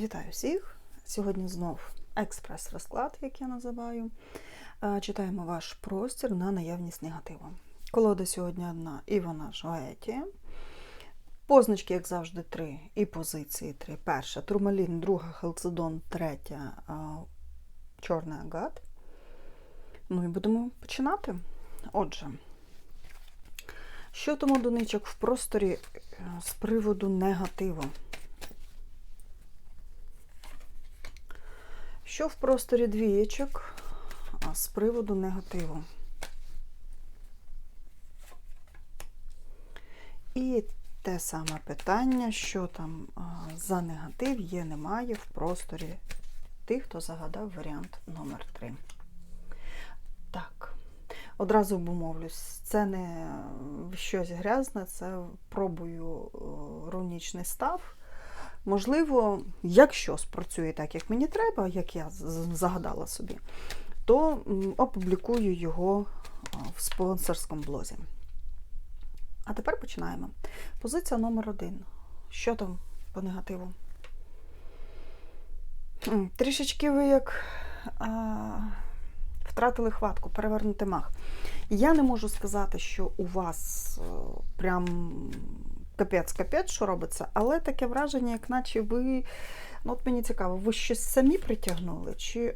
Вітаю всіх! Сьогодні знов експрес-розклад, як я називаю. Е, Читаємо ваш простір на наявність негативу. Колода сьогодні одна, і вона ж Гаеті. Позначки, як завжди, три, і позиції три. Перша турмалін, друга халцедон, третя чорний агат. Ну і будемо починати. Отже, що тому доничок в просторі е, з приводу негативу? Що в просторі двієчок з приводу негативу? І те саме питання, що там за негатив є, немає в просторі тих, хто загадав варіант номер 3 Так, одразу обумовлюсь, це не щось грязне, це пробую рунічний став. Можливо, якщо спрацює так, як мені треба, як я загадала собі, то опублікую його в спонсорському блозі. А тепер починаємо. Позиція номер один. Що там по негативу? Трішечки ви як а, втратили хватку, перевернути мах. Я не можу сказати, що у вас е, прям капець-капець, що робиться, але таке враження, як наче ви. Ну, от мені цікаво, ви щось самі притягнули? Чи.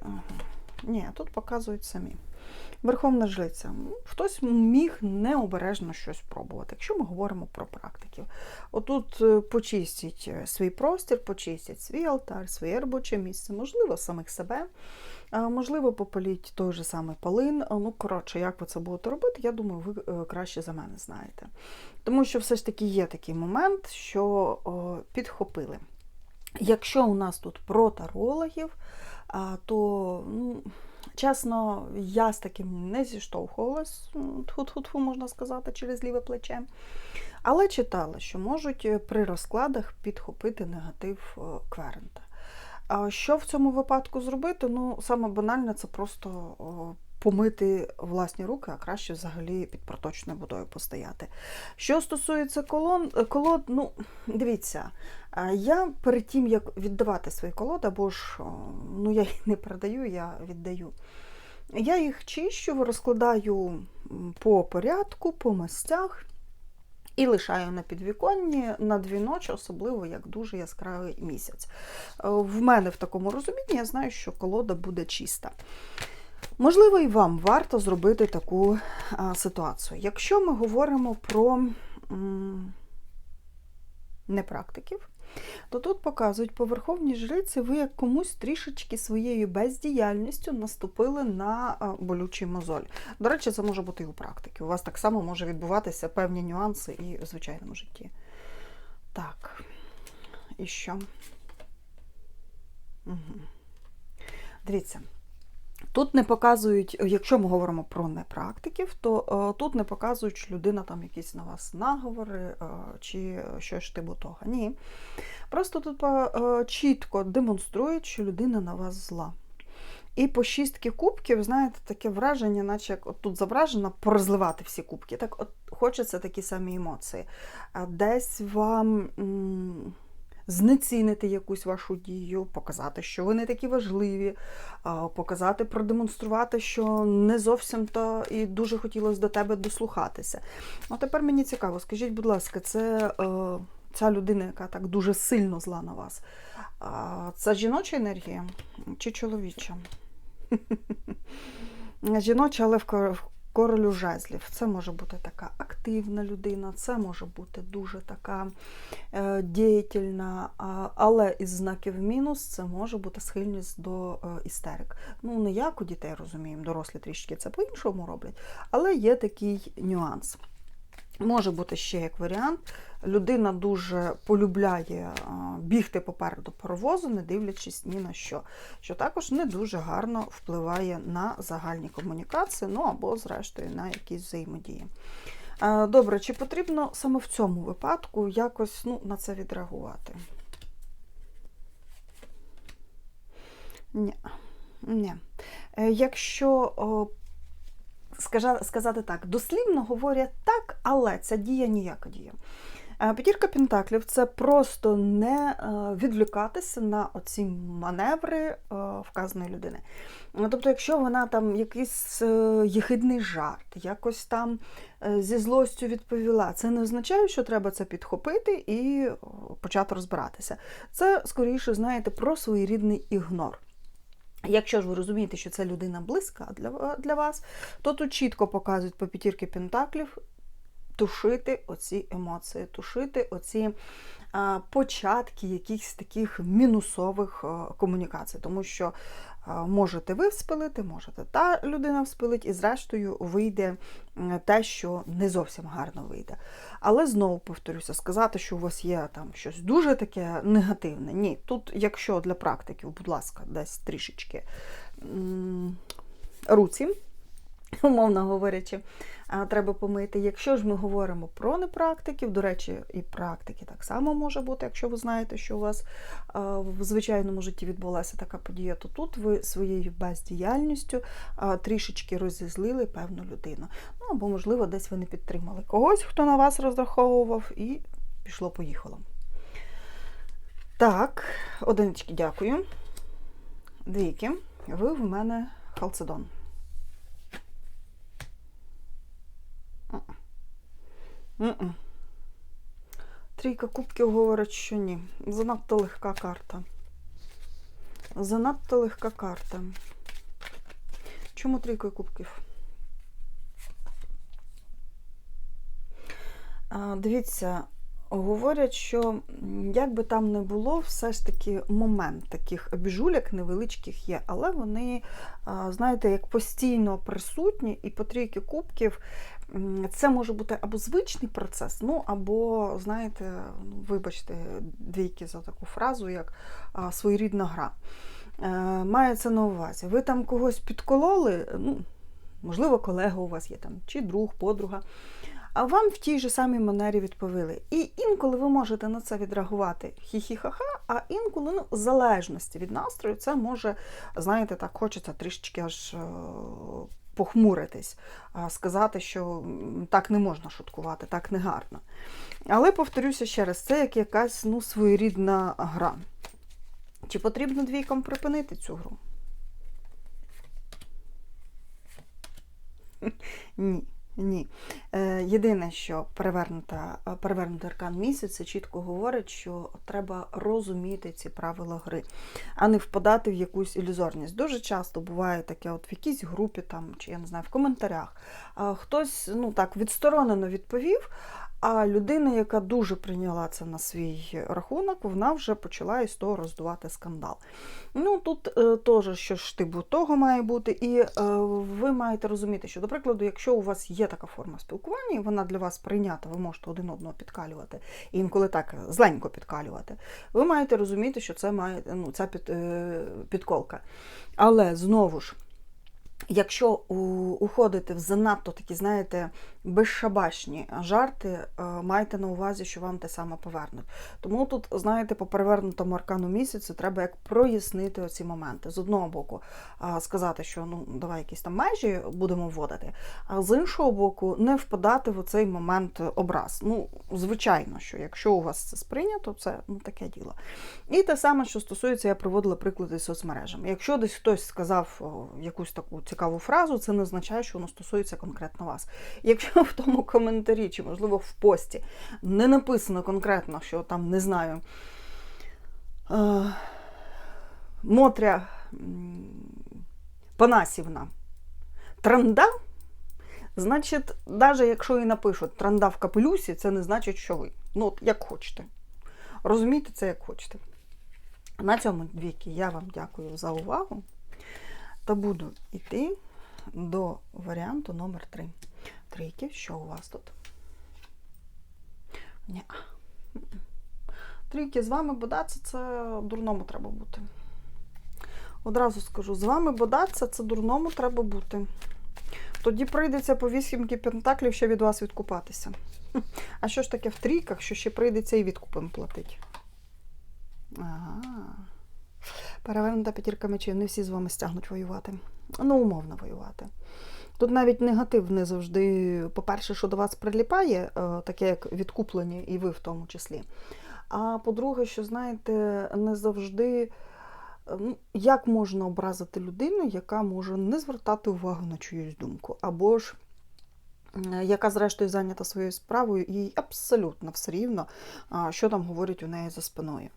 Ні, тут показують самі. Верховна жриця. Ну, Хтось міг необережно щось пробувати, якщо ми говоримо про практиків. Отут е, почистіть е, свій простір, почистіть свій алтар, своє робоче місце, можливо, самих себе, можливо, попаліть той же самий полин. А, Ну, коротше, як ви це будете робити, я думаю, ви е, краще за мене знаєте. Тому що все ж таки є такий момент, що підхопили. Якщо у нас тут про тарологів, то, ну, чесно, я з таким не зіштовхувалась, тху-тху-тху, можна сказати, через ліве плече. Але читала, що можуть е, при розкладах підхопити негатив е, Кверента. Що в цьому випадку зробити? Ну, саме банальне це просто помити власні руки, а краще взагалі під проточною водою постояти. Що стосується колон, е, колод, ну, дивіться, я перед тим, як віддавати свої колоди, або ж ну, я їх не продаю, я віддаю. Я їх чищу, розкладаю по порядку, по місцях. І лишаю на підвіконні на дві ночі, особливо як дуже яскравий місяць. Е, В мене в такому розумінні я знаю, що колода буде чиста. Можливо, і вам варто зробити таку ситуацію. Якщо ми говоримо про непрактиків, то тут показують по верховній жриці, ви як комусь трішечки своєю бездіяльністю наступили на болючий мозоль. До речі, це може бути і у практики. У вас так само може відбуватися певні нюанси і в звичайному житті. Так, і що? Угу. Дивіться. Тут не показують, якщо ми говоримо про непрактиків, то е, тут не показують, що людина там якісь на вас наговори е, чи щось типу того. Ні. Просто тут е, чітко демонструють, що людина на вас зла. І по шістки кубків, знаєте, таке враження, наче як от тут зображено, порозливати всі кубки. Так от хочеться такі самі емоції. Десь вам. Знецінити якусь вашу дію, показати, що ви не такі важливі, показати, продемонструвати, що не зовсім то і дуже хотілося до тебе дослухатися. А тепер мені цікаво, скажіть, будь ласка, це е, ця людина, яка так дуже сильно зла на вас, це жіноча енергія чи чоловіча? Жіноча, але в королю жезлів. Це може бути така активна людина, це може бути дуже така е, діятельна, але із знаків мінус це може бути схильність до е, істерик. Ну, не як у дітей розуміємо, дорослі трішки це по-іншому роблять, але є такий нюанс. Може бути ще як варіант, людина дуже полюбляє бігти попереду паровозу, не дивлячись ні на що, що також не дуже гарно впливає на загальні комунікації, ну або, зрештою, на якісь взаємодії. Добре, чи потрібно саме в цьому випадку якось ну, на це відреагувати? Ні. Ні. Е, Якщо сказати так, дослівно говорять так, але ця дія ніяка дія. Е, П'ятірка Пентаклів це просто не е, відвлікатися на оці маневри е, вказаної людини. Тобто, якщо вона там якийсь єхидний жарт, якось там зі злостю відповіла, це не означає, що треба це підхопити і почати розбиратися. Це скоріше, знаєте, про своєрідний ігнор. Якщо ж ви розумієте, що це людина близька для, для вас, то тут чітко показують по п'ятірки пентаклів тушити оці емоції, тушити оці початки якихось таких мінусових а, комунікацій, тому що а, можете ви вспилити, можете та людина вспилить, і зрештою вийде те, що не зовсім гарно вийде. Але знову повторюся, сказати, що у вас є там щось дуже таке негативне. Ні, тут, якщо для практиків, будь ласка, десь трішечки руці умовно говорячи, треба помити. Якщо ж ми говоримо про непрактиків, до речі, і практики так само може бути, якщо ви знаєте, що у вас в звичайному житті відбулася така подія, то тут ви своєю бездіяльністю трішечки розізлили певну людину. Ну або, можливо, десь ви не підтримали когось, хто на вас розраховував, і пішло-поїхало. Так, одинички, дякую. Двійки, ви в мене халцедон. Трійка кубків говорить, що ні. Занадто легка карта. Занадто легка карта. Чому трійка кубків? Дивіться, говорять, що як би там не було, все ж таки момент таких обіжуляк невеличких є, але вони, знаєте, як постійно присутні, і по трійки кубків це може бути або звичний процес, ну або, знаєте, ну, вибачте, двійки за таку фразу, як своєрідна гра. Е, Мається на увазі. Ви там когось підкололи, ну, можливо, колега у вас є там, чи друг, подруга. А вам в тій же самій манері відповіли. І інколи ви можете на це відреагувати хі-хі-ха-ха, а інколи, ну, в залежності від настрою, це може, знаєте, так хочеться трішечки аж е, похмуритись, сказати, що так не можна шуткувати, так не гарно. Але повторюся ще раз, це як якась ну, своєрідна гра. Чи потрібно двійкам припинити цю гру? Ні. Ні. Е, єдине, що перевернута, перевернутий аркан місяця чітко говорить, що треба розуміти ці правила гри, а не впадати в якусь ілюзорність. Дуже часто буває таке, от в якійсь групі там, чи я не знаю, в коментарях. Хтось ну так відсторонено відповів, а людина, яка дуже прийняла це на свій рахунок, вона вже почала із того роздувати скандал. Ну тут е, теж що ж типу того має бути, і е, ви маєте розуміти, що, до прикладу, якщо у вас є така форма спілкування, і вона для вас прийнята, ви можете один одного підкалювати, і інколи так зленько підкалювати, ви маєте розуміти, що це має ну, ця під, е, підколка. Але знову ж. Якщо у, уходите в занадто такі, знаєте, безшабашні жарти, е, майте на увазі, що вам те саме повернуть. Тому тут, знаєте, по перевернутому аркану місяцю треба як прояснити оці моменти. З одного боку, сказати, що ну давай якісь там межі будемо вводити, а з іншого боку, не впадати в оцей момент образ. Ну, звичайно, що якщо у вас це сприйнято, це ну, таке діло. І те саме, що стосується, я проводила приклади з соцмережами. Якщо десь хтось сказав якусь таку цікаву фразу, це не означає, що воно стосується конкретно вас. Якщо в тому коментарі, чи, можливо, в пості не написано конкретно, що там не знаю. Е, Мотря Панасівна транда, значить, навіть якщо і напишуть транда в капелюсі, це не значить, що ви. Ну, от як хочете. Розумійте це, як хочете. На цьому двійки я вам дякую за увагу. Та буду йти до варіанту номер 3. Трійки, що у вас тут? Ні. Трійки з вами бодатися, це дурному треба бути. Одразу скажу, з вами бодатися, це дурному треба бути. Тоді прийдеться по вісімки пентаклів ще від вас відкупатися. А що ж таке в трійках, що ще прийдеться і відкупом платити? Ага. Перевернута п'ятірка мечів, не всі з вами стягнуть воювати. Ну, умовно воювати. Тут навіть негатив не завжди, по-перше, що до вас приліпає, е, таке як відкуплення, і ви в тому числі. А по-друге, що знаєте, не завжди. е, ну, Як можна образити людину, яка може не звертати увагу на чиюсь думку, або ж яка, зрештою, зайнята своєю справою, їй абсолютно все рівно, що там говорять у неї за спиною.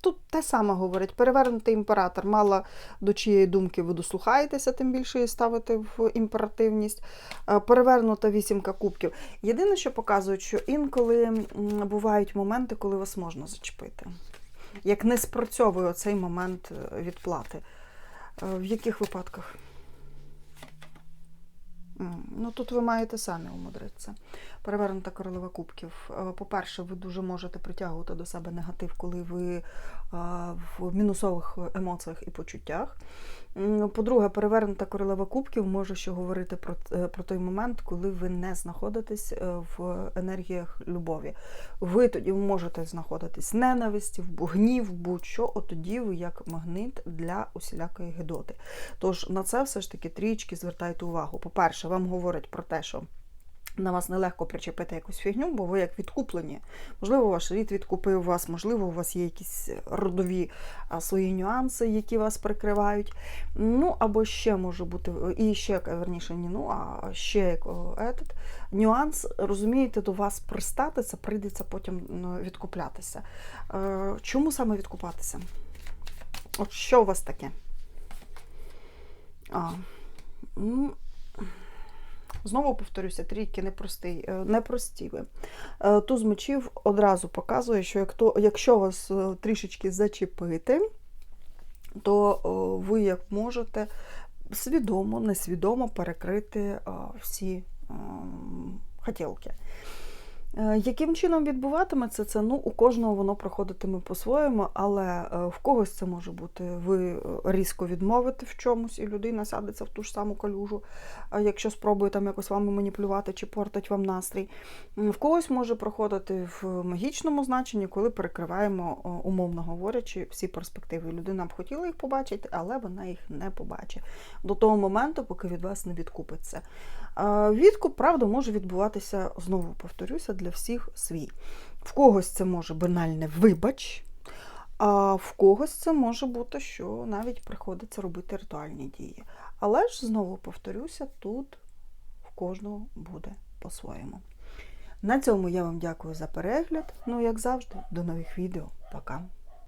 Тут те саме говорить. Перевернутий імператор. Мало до чиєї думки ви дослухаєтеся, тим більше її ставите в імперативність. Е, Перевернута вісімка кубків. Єдине, що показують, що інколи бувають моменти, коли вас можна зачепити. Як не спрацьовує цей момент е, відплати. Е, В яких випадках? Ну, тут ви маєте самі умудритися. Перевернута королева кубків. Е, По-перше, ви дуже можете притягувати до себе негатив, коли ви в мінусових емоціях і почуттях. По-друге, перевернута королева кубків може ще говорити про, е, про той момент, коли ви не знаходитесь е, в енергіях любові. Ви тоді можете знаходитись в ненависті, в гнів, будь-що, от тоді ви як магнит для усілякої гидоти. Тож на це все ж таки трічки звертайте увагу. По-перше, вам говорять про те, що на вас нелегко причепити якусь фігню, бо ви як відкуплені. Можливо, ваш рід відкупив вас, можливо, у вас є якісь родові свої нюанси, які вас прикривають. Ну, або ще може бути, і ще, верніше, ні, ну, а ще як о, етот, нюанс, розумієте, до вас пристати, це прийдеться потім відкуплятися. Е, Чому саме відкупатися? От що у вас таке? А, ну, Знову повторюся, трійки е, непрості ви. Е, Туз мечів одразу показує, що як якщо вас е, трішечки зачепити, то ви як можете свідомо, несвідомо перекрити всі ем, хотілки. Е, Яким чином відбуватиметься це? Ну, у кожного воно проходитиме по-своєму, але е, в когось це може бути ви е, різко відмовите в чомусь, і людина сядеться в ту ж саму калюжу, якщо спробує там якось вами маніпулювати чи портить вам настрій. В когось може проходити в магічному значенні, коли перекриваємо, умовно говорячи, всі перспективи. Людина б хотіла їх побачити, але вона їх не побачить до того моменту, поки від вас не відкупиться. Відкуп, правда, може відбуватися, знову повторюся, для всіх свій. В когось це може банальне вибач, а в когось це може бути, що навіть приходиться робити ритуальні дії. Але ж, знову повторюся, тут в кожного буде по-своєму. На цьому я вам дякую за перегляд. Ну, як завжди, до нових відео. Пока!